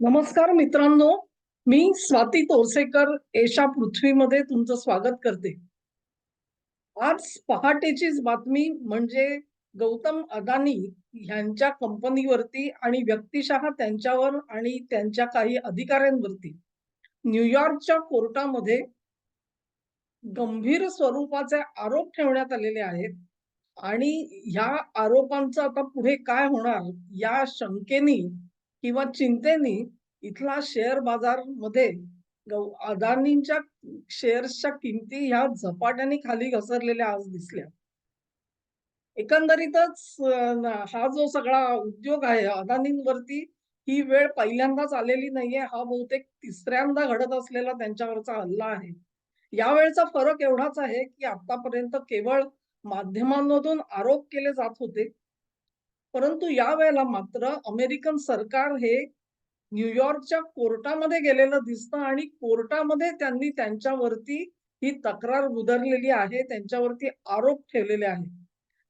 नमस्कार मित्रांनो मी स्वाती तोरसेकर एशा पृथ्वीमध्ये तुमचं स्वागत करते. आज पहाटेचीच बातमी म्हणजे गौतम अदानी यांच्या कंपनीवरती आणि व्यक्तिशः त्यांच्यावर आणि त्यांच्या काही अधिकाऱ्यांवरती न्यूयॉर्कच्या कोर्टामध्ये गंभीर स्वरूपाचे आरोप ठेवण्यात आलेले आहेत आणि ह्या आरोपांचं आता पुढे काय होणार या शंकेनी किंवा चिंतेनी इथला शेअर बाजारमध्ये अदानींच्या शेअर्सच्या किमती ह्या झपाट्याने खाली घसरलेल्या आज दिसल्या. एकंदरीतच हा जो सगळा उद्योग आहे अदानींवरती ही वेळ पहिल्यांदाच आलेली नाहीये. हा बहुतेक तिसऱ्यांदा घडत असलेला त्यांच्यावरचा हल्ला आहे. यावेळचा फरक एवढाच आहे की आतापर्यंत केवळ माध्यमांमधून आरोप केले जात होते परंतु या वेळेला मात्र अमेरिकन सरकार हे न्यूयॉर्कच्या कोर्टामध्ये गेलेलं दिसतं आणि कोर्टामध्ये त्यांनी त्यांच्यावरती ही तक्रार उधरलेली आहे त्यांच्यावरती आरोप ठेवलेले आहे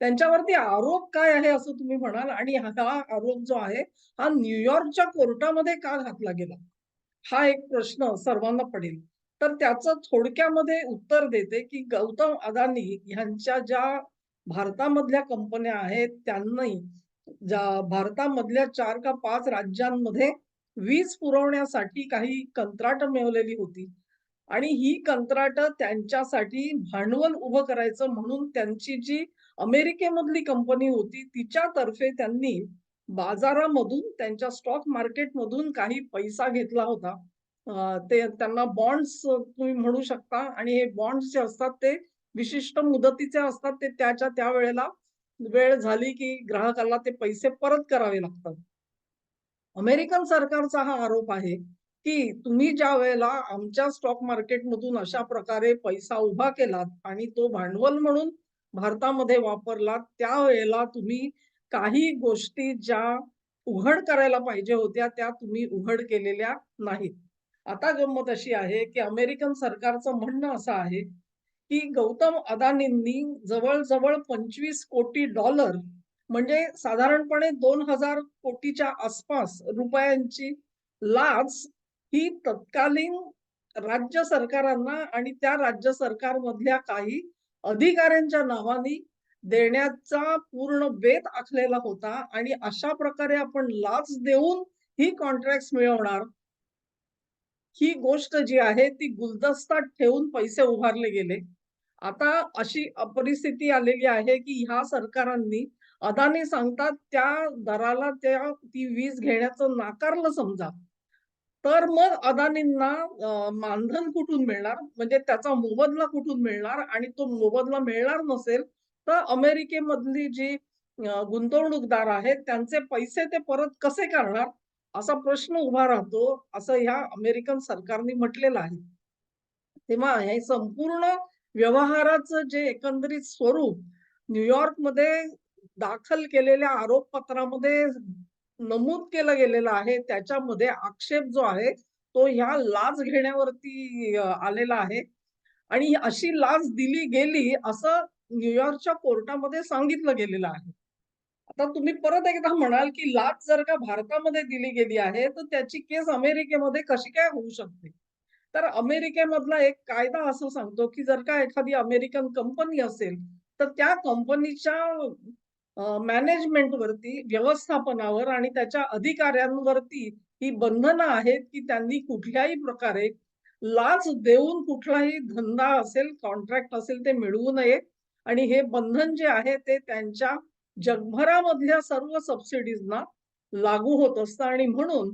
त्यांच्यावरती आरोप काय आहे असं तुम्ही म्हणाल? आणि हा आरोप जो आहे हा न्यूयॉर्कच्या कोर्टामध्ये का घातला गेला? हा एक प्रश्न सर्वांना पडेल. तर त्याचं थोडक्यामध्ये उत्तर देते की गौतम अदानी यांच्या ज्या भारतामधल्या कंपन्या आहेत त्यांनी भारतामधल्या चार का पाच राज्यांमध्ये वीज पुरवण्यासाठी काही कंत्राट मिळवलेली होती. आणि ही कंत्राट त्यांच्यासाठी भांडवल उभं करायचं म्हणून त्यांची जी अमेरिकेमधली कंपनी होती तिच्यातर्फे त्यांनी बाजारामधून त्यांच्या स्टॉक मार्केटमधून काही पैसा घेतला होता. ते त्यांना बॉन्ड्स तुम्ही म्हणू शकता आणि हे बॉन्ड्स जे असतात ते विशिष्ट मुदतीचे असतात ते त्याच्या त्या वेळेला वेळ झाली की ग्राहकाला ते पैसे परत करावे लागतात. अमेरिकन सरकारचा हा आरोप आहे की तुम्ही ज्या वेळेला आमच्या स्टॉक मार्केटमधून अशा प्रकारे पैसा उभा केलात आणि तो भांडवल म्हणून भारतामध्ये वापरलात त्यावेळेला तुम्ही काही गोष्टी ज्या उघड करायला पाहिजे होत्या त्या तुम्ही उघड केलेल्या नाहीत. आता गंमत अशी आहे की अमेरिकन सरकारचं म्हणणं असं आहे की गौतम अदानींनी जवळजवळ पंचवीस कोटी डॉलर म्हणजे साधारणपणे दोन हजार कोटीच्या आसपास रुपयांची लाच ही तत्कालीन राज्य सरकारांना आणि त्या राज्य सरकारमधल्या काही अधिकाऱ्यांच्या नावाने देण्याचा पूर्ण बेत आखलेला होता आणि अशा प्रकारे आपण लाच देऊन ही कॉन्ट्रॅक्ट मिळवणार. ही गोष्ट जी आहे ती गुलदस्तात ठेवून पैसे उभारले गेले. आता अशी परिस्थिती आलेली आहे की ह्या सरकारांनी अदानी सांगतात त्या दराला त्या ती वीज घेण्याचं नाकारलं समजा. तर मग अदानींना मानधन कुठून मिळणार? म्हणजे त्याचा मोबदला कुठून मिळणार? आणि तो मोबदला मिळणार नसेल तर अमेरिकेमधली जी गुंतवणूकदार आहेत त्यांचे पैसे ते परत कसे करणार? असा प्रश्न उभा राहतो असं ह्या अमेरिकन सरकारने म्हटलेलं आहे. तेव्हा हे संपूर्ण व्यवहाराचं जे एकंदरीत स्वरूप न्यूयॉर्कमध्ये दाखल केलेल्या आरोपपत्रामध्ये नमूद केलं गेलेलं आहे त्याच्यामध्ये आक्षेप जो आहे तो ह्या लाच घेण्यावरती आलेला आहे. आणि अशी लाच दिली गेली असं न्यूयॉर्कच्या कोर्टामध्ये सांगितलं गेलेलं आहे. आता तुम्ही परत एकदा म्हणाल की लाच जर का भारतामध्ये दिली गेली आहे तर त्याची केस अमेरिकेमध्ये कशी काय होऊ शकते? तर अमेरिकेमधला एक कायदा असं सांगतो की जर का एखादी अमेरिकन कंपनी असेल तर त्या कंपनीच्या मॅनेजमेंटवरती व्यवस्थापनावर आणि त्याच्या अधिकाऱ्यांवरती ही बंधनं आहेत की त्यांनी कुठल्याही प्रकारे लाच देऊन कुठलाही धंदा असेल कॉन्ट्रॅक्ट असेल ते मिळवू नये. आणि हे बंधन जे आहे ते त्यांच्या जगभरामधल्या सर्व सबसिडीजना लागू होत असतं. आणि म्हणून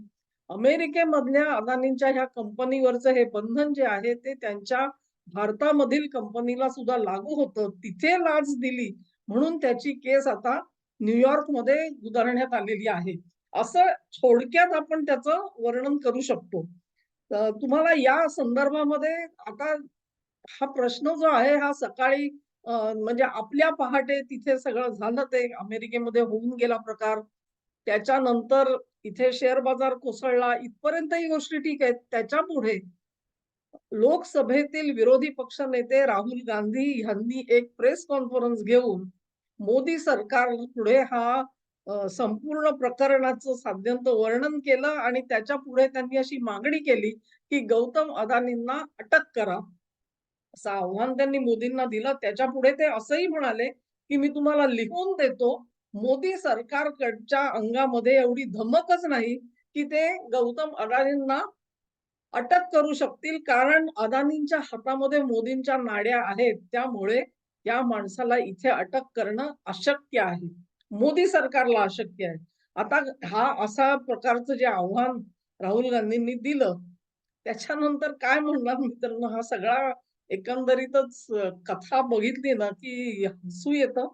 अमेरिकेमधल्या अदानींच्या ह्या कंपनीवरचं हे बंधन जे आहे ते त्यांच्या भारतामधील कंपनीला सुद्धा लागू होतं. तिथे लाच दिली म्हणून त्याची केस आता न्यूयॉर्कमध्ये उधारण्यात आलेली आहे. असं थोडक्यात आपण त्याचं वर्णन करू शकतो. तुम्हाला या संदर्भामध्ये आता हा प्रश्न जो आहे हा सकाळी म्हणजे आपल्या पहाटे तिथे सगळं झालं ते अमेरिकेमध्ये होऊन गेला प्रकार. त्याच्यानंतर इथे शेअर बाजार कोसळला इथपर्यंत ही गोष्टी ठीक आहेत त्याच्या पुढे लोकसभेतील विरोधी पक्ष नेते राहुल गांधी यांनी एक प्रेस कॉन्फरन्स घेऊन मोदी सरकार पुढे हा संपूर्ण प्रकरणाचं साध्यंत वर्णन केलं आणि त्याच्या पुढे त्यांनी अशी मागणी केली, की गौतम अदानींना अटक करा. असं आव्हान त्यांनी मोदींना दिलं. त्याच्या पुढे ते असंही म्हणाले, की "मी तुम्हाला लिहून देतो." मोदी सरकारकडच्या अंगामध्ये एवढी धमकच नाही, की ते गौतम अदानींना अटक करू शकतील. कारण अदानींच्या हातामध्ये मोदींच्या नाड्या आहेत. त्यामुळे या माणसाला इथे अटक करणं अशक्य आहे. मोदी सरकारला अशक्य आहे. आता हा असा प्रकारचं जे आव्हान राहुल गांधींनी दिलं, त्याच्यानंतर काय म्हणणार मित्रांनो, हा सगळा एकंदरीतच कथा बघितली ना, की हसू येतं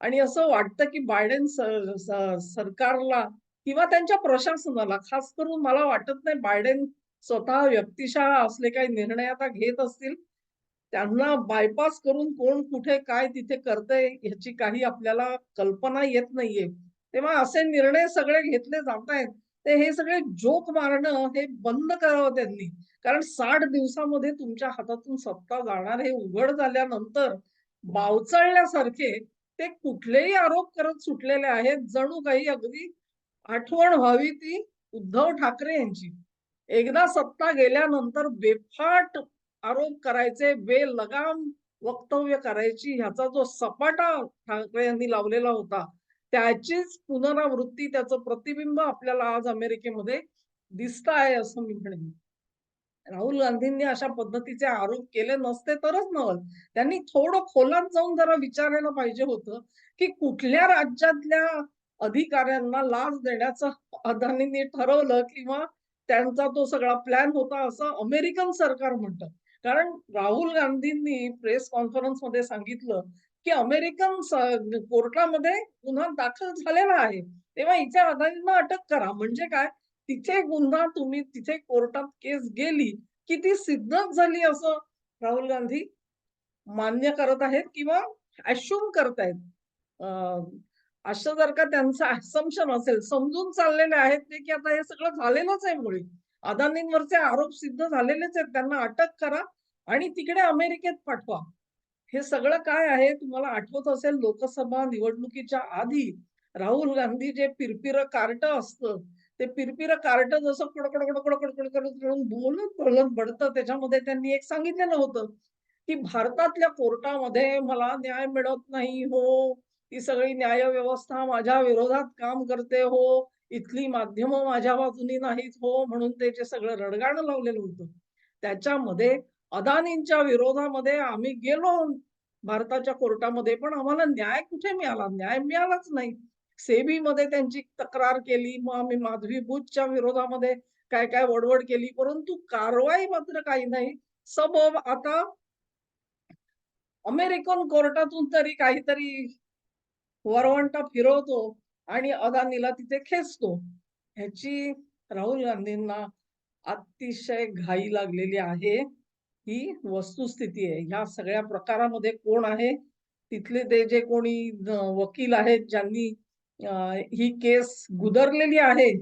आणि असं वाटतं, की बायडेन सरकारला किंवा त्यांच्या प्रशासनाला, खास करून मला वाटत नाही बायडेन स्वतः व्यक्तिशः असले काही निर्णय आता घेत असतील. त्यांना बायपास करून कोण कुठे काय तिथे करतंय ह्याची काही आपल्याला कल्पना येत नाहीये. तेव्हा असे निर्णय सगळे घेतले जात आहेत ते हे सगळे जोक मारणं हे बंद करावं त्यांनी. कारण साठ दिवसामध्ये तुमच्या हातातून सत्ता जाणार हे उघड झाल्यानंतर बावचळल्यासारखे ते कुठलेही आरोप करत सुटलेले आहेत. जणू काही अगदी आठवण व्हावी ती उद्धव ठाकरे यांची. एकदा सत्ता गेल्यानंतर बेफाट आरोप करायचे, बेलगाम वक्तव्य करायची ह्याचा जो सपाटा ठाकरे यांनी लावलेला होता, त्याचीच पुनरावृत्ती, त्याचं प्रतिबिंब आपल्याला आज अमेरिकेमध्ये दिसतं आहे असं मी म्हणेन. राहुल गांधींनी अशा पद्धतीचे आरोप केले नसते तरच नवल. त्यांनी थोडं खोलात जाऊन जरा विचारायला पाहिजे होतं, की कुठल्या राज्यातल्या अधिकाऱ्यांना लाच देण्याचं अदानींनी ठरवलं किंवा त्यांचा तो सगळा प्लॅन होता असं अमेरिकन सरकार म्हणतं. कारण राहुल गांधींनी प्रेस कॉन्फरन्समध्ये सांगितलं, की अमेरिकन कोर्टामध्ये गुन्हा दाखल झालेला आहे. तेव्हा इथे अदानींना अटक करा. म्हणजे काय? तिथे गुन्हा तुम्ही तिथे कोर्टात केस गेली, की ती सिद्धच झाली असं राहुल गांधी मान्य करत आहेत किंवा अश्युम करतायत. आहेत असं जर का त्यांचं अझम्पशन असेल, समजून चाललेले आहेत ते, की आता हे सगळं झालेलंच आहे मुळे अदानींवरचे आरोप सिद्ध झालेलेच आहेत. त्यांना अटक करा आणि तिकडे अमेरिकेत पाठवा. हे सगळं काय आहे तुम्हाला आठवत असेल लोकसभा निवडणुकीच्या आधी राहुल गांधी जे पिरपिरं कार्ट असतं, ते पिरपिर कार्ट जसं कडकड, कडकड, बोलत, बोलत बडतं त्याच्यामध्ये त्यांनी एक सांगितलेलं होतं, की भारतातल्या कोर्टामध्ये मला न्याय मिळत नाही हो. ती सगळी न्यायव्यवस्था माझ्या विरोधात काम करते हो. इथली माध्यमं माझ्या बाजूनी नाहीत हो. म्हणून ते जे सगळं रडगाणं लावलेलं होतं. त्याच्यामध्ये अदानींच्या विरोधामध्ये आम्ही गेलो भारताच्या कोर्टामध्ये, पण आम्हाला न्याय कुठे मिळाला? न्याय मिळालाच नाही. सेबीमध्ये त्यांची तक्रार केली. मग आम्ही माधवी बुचच्या विरोधामध्ये काय-काय वडवड केली. परंतु कारवाई मात्र काही नाही. सबब आता अमेरिकन कोर्टातून तरी काहीतरी वरवंटा फिरवतो आणि अदानीला तिथे खेचतो. ह्याची राहुल गांधींना अतिशय घाई लागलेली आहे. ही वस्तुस्थिती आहे. ह्या सगळ्या प्रकारामध्ये कोण आहे? तिथले ते जे कोणी वकील आहेत ज्यांनी ही केस गुदरलेली आहे,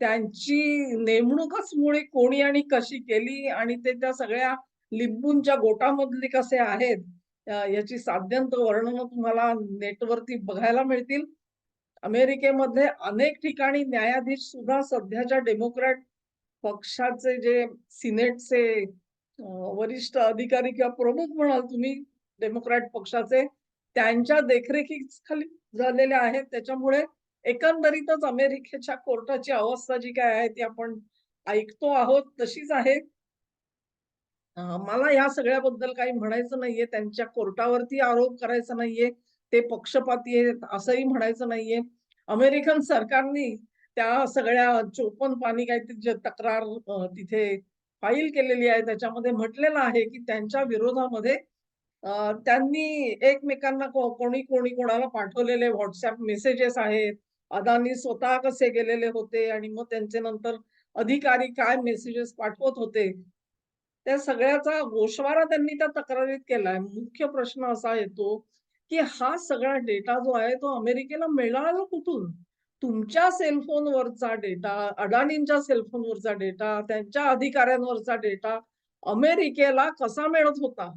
त्यांची नेमणूकच मुळे कोणी आणि कशी केली आणि ते त्या सगळ्या लिंबूंच्या गोटामधले कसे आहेत, याची साध्यंत वर्णनं तुम्हाला नेटवरती बघायला मिळतील. अमेरिकेमध्ये अनेक ठिकाणी न्यायाधीश सुद्धा सध्याच्या डेमोक्रॅट पक्षाचे जे सिनेटचे वरिष्ठ अधिकारी किंवा प्रमुख म्हणाल तुम्ही डेमोक्रॅट पक्षाचे, त्यांच्या देखरेखीखाली झालेल्या आहेत. त्याच्यामुळे एकंदरीतच अमेरिकेच्या कोर्टाची अवस्था जी काय आहे ती आपण ऐकतो आहोत तशीच आहे. मला या सगळ्याबद्दल काही म्हणायचं नाहीये. त्यांच्या कोर्टावरती आरोप करायचा नाहीये. ते पक्षपाती आहेत असंही म्हणायचं नाहीये. अमेरिकन सरकारनी त्या सगळ्या चोपन पाणी काही जे तक्रार तिथे फाईल केलेली आहे त्याच्यामध्ये म्हटलेलं आहे, की त्यांच्या विरोधामध्ये त्यांनी एकमेकांना कोणी, कोणी कोणाला पाठवलेले व्हॉट्सअप मेसेजेस आहेत. अदानी स्वतः कसे गेलेले होते आणि मग त्यांचे नंतर अधिकारी काय मेसेजेस पाठवत होते. त्या सगळ्याचा गोषवारा त्यांनी त्या तक्रारीत केलाय. मुख्य प्रश्न असा येतो, की हा सगळा डेटा जो आहे तो अमेरिकेला मिळाला कुठून? तुमच्या सेल फोनवरचा डेटा, अदानींच्या सेल फोनवरचा डेटा, त्यांच्या अधिकाऱ्यांवरचा डेटा अमेरिकेला कसा मिळत होता?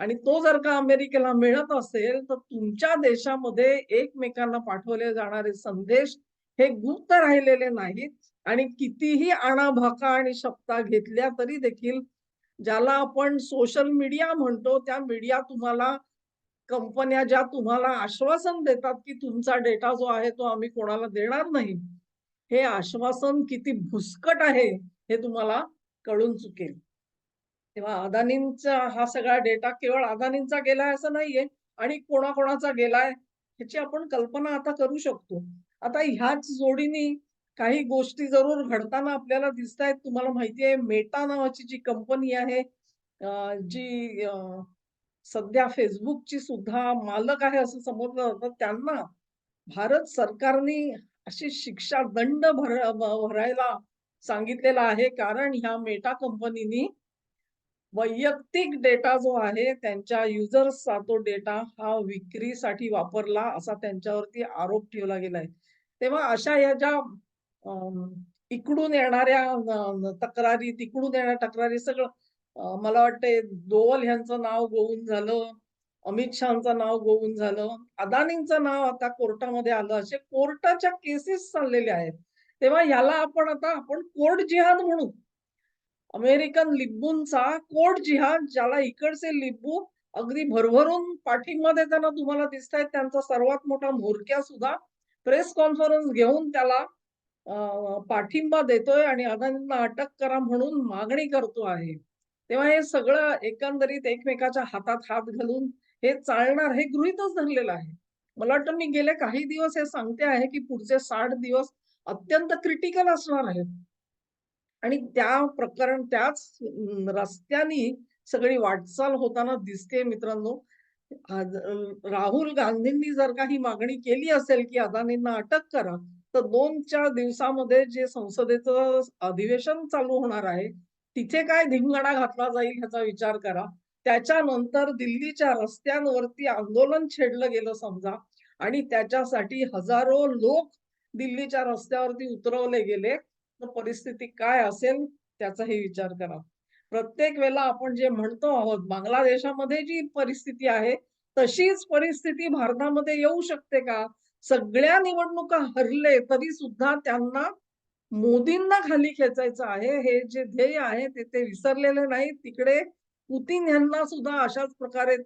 आणि तो जर का अमेरिकेला मिळत असेल तर तुमच्या देशामध्ये एकमेकांना पाठवले जाणारे संदेश हे गुप्त राहिलेले नाहीत. आणि कितीही आणाभाका आणि शपथा घेतल्या तरी देखील ज्याला आपण सोशल मीडिया म्हणतो त्या मीडिया तुम्हाला कंपन्या ज्या तुम्हाला आश्वासन देतात की तुमचा डेटा जो आहे तो आम्ही कोणाला देणार नाही हे आश्वासन किती भुसकट आहे हे तुम्हाला कळून चुकेल. तेव्हा अदानींचा हा सगळा डेटा केवळ अदानींचा गेलाय असं नाहीये आणि कोणाकोणाचा गेलाय ह्याची आपण कल्पना आता करू शकतो. आता ह्याच जोडीने काही गोष्टी जरूर घडताना आपल्याला दिसत आहेत तुम्हाला माहिती आहे मेटा नावाची जी कंपनी आहे जी सध्या फेसबुकची सुद्धा मालक आहे असं समजलं जातं. त्यांना भारत सरकारने अशी शिक्षा दंड भर भरायला सांगितलेला आहे. कारण ह्या मेटा कंपनीनी वैयक्तिक डेटा जो आहे त्यांच्या युजर्सचा तो डेटा हा विक्रीसाठी वापरला असा त्यांच्यावरती आरोप ठेवला गेलाय. तेव्हा अशा या ज्या इकडून येणाऱ्या तक्रारी तिकडून येणाऱ्या तक्रारी सगळं मला वाटते दोवल ह्यांचं नाव गोवून झालं अमित शहाचं नाव गोवून झालं अदानींचं नाव आता कोर्टामध्ये आलं असे कोर्टाच्या केसेस चाललेल्या आहेत. तेव्हा ह्याला आपण आता आपण कोर्ट जिहाद म्हणू. अमेरिकन लिंबूंचा कोट जिहाद ज्याला इकडचे लिंबू अगदी भरभरून पाठिंबा देताना तुम्हाला दिसत आहेत त्यांचा सर्वात मोठा म्होरक्या सुद्धा प्रेस कॉन्फरन्स घेऊन त्याला पाठिंबा देतोय आणि अदानींना अटक करा म्हणून मागणी करतो आहे. तेव्हा हे सगळं एकंदरीत एकमेकाच्या हातात हात घालून हे चालणार हे गृहीतच धरलेलं आहे. मला वाटतं मी गेले काही दिवस हे सांगते आहे की पुढचे साठ दिवस अत्यंत क्रिटिकल असणार आहेत. आणि त्या प्रकरण त्याच अं, रस्त्यानी सगळी वाटचाल होताना दिसते मित्रांनो. राहुल गांधींनी जर का ही मागणी केली असेल की अदानींना अटक करा तर दोन चार दिवसामध्ये जे संसदेचं अधिवेशन चालू होणार आहे तिथे काय धिंगाणा घातला जाईल ह्याचा विचार करा. त्याच्यानंतर दिल्लीच्या रस्त्यांवरती आंदोलन छेडलं गेलं समजा आणि त्याच्यासाठी हजारो लोक दिल्लीच्या रस्त्यावरती उतरवले गेले. तर परिस्थिती काय असेल त्याचाही विचार करा. प्रत्येक वेळेला आपण जे म्हणतो आहोत बांगलादेशामध्ये जी परिस्थिती आहे तशीच परिस्थिती भारतामध्ये येऊ शकते का? सगळ्या निवडणुका हरले तरी सुद्धा त्यांना मोदींना खाली खेचायचं आहे हे जे ध्येय आहे ते ते विसरलेले नाही तिकडे पुतीन यांना सुद्धा अशाच प्रकारे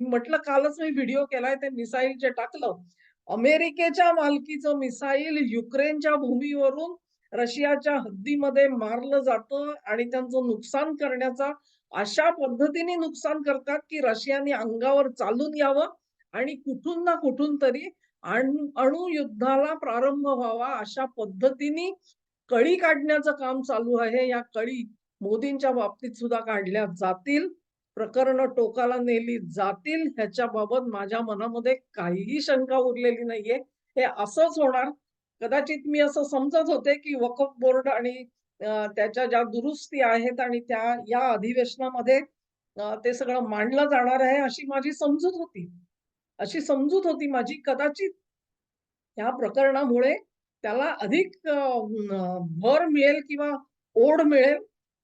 म्हटलं कालच मी व्हिडिओ केलाय ते मिसाईल जे टाकलं. अमेरिकेच्या मालकीचं मिसाईल युक्रेनच्या भूमीवरून रशियाच्या हद्दीमध्ये मारलं जातं आणि त्यांचं नुकसान करण्याचा अशा पद्धतीने नुकसान करतात की रशियाने अंगावर चालून यावं आणि कुठून ना कुठून तरी अणु अणुयुद्धाला प्रारंभ व्हावा अशा पद्धतीने कळी काढण्याचं काम चालू आहे. या कळी मोदींच्या बाबतीत सुद्धा काढल्या जातील. प्रकरण टोकाला नेली जातील. ह्याच्याबाबत माझ्या मनामध्ये काहीही शंका उरलेली नाहीये. हे असंच होणार. कदाचित मी असं समजत होते की वकफ बोर्ड आणि त्याच्या ज्या दुरुस्ती आहेत आणि त्या या अधिवेशनामध्ये ते सगळं मांडलं जाणार आहे अशी माझी समजूत होती. अशी समजूत होती माझी कदाचित या प्रकरणामुळे त्याला अधिक भर मिळेल किंवा ओढ मिळेल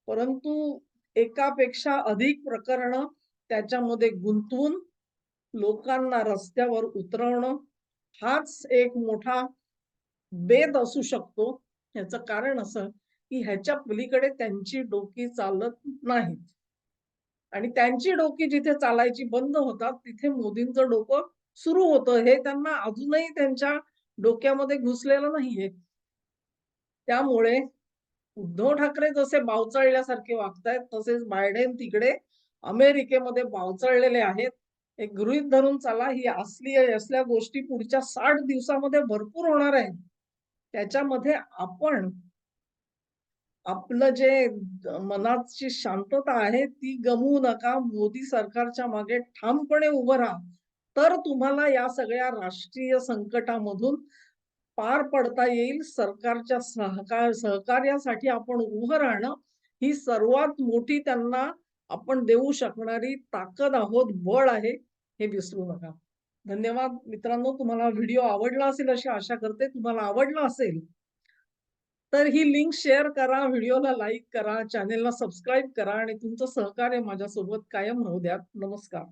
परंतु एकापेक्षा अधिक प्रकरण त्याच्यामध्ये गुंतवून लोकांना रस्त्यावर उतरवणं हाच एक मोठा बेद असू शकतो. याच कारण असं की ह्याच्या पलीकडे त्यांची डोकी चालत नाहीत. आणि त्यांची डोकी जिथे चालायची बंद होतात तिथे मोदींचं डोकं सुरू होतं. हे त्यांना अजूनही त्यांच्या डोक्यामध्ये घुसलेलं नाहीये. त्यामुळे उद्धव ठाकरे जसे बावचळल्यासारखे वागतायत तसेच बायडेन तिकडे अमेरिकेमध्ये बावचळलेले आहेत. एक गृहित धरून चला ही असली असल्या गोष्टी पुढच्या साठ दिवसामध्ये भरपूर होणार आहेत. त्याच्यामध्ये आपण आपलं जे मनाची शांतता आहे ती गमवू नका. मोदी सरकारच्या मागे ठामपणे उभं राहा. तर तुम्हाला या सगळ्या राष्ट्रीय संकटामधून पार पडता येईल. सरकारच्या सहकार सहकार्यासाठी आपण उभं राहणं ही सर्वात मोठी त्यांना आपण देऊ शकणारी ताकद आहोत बळ आहे हे विसरू नका. धन्यवाद मित्रांनो तुम्हाला व्हिडिओ आवडला असेल अशी आशा करते तुम्हाला आवडला असेल तर ही लिंक शेअर करा, व्हिडिओला लाईक करा, चॅनेलला सबस्क्राईब करा आणि तुमचं सहकार्य माझ्यासोबत कायम राहू द्या. नमस्कार.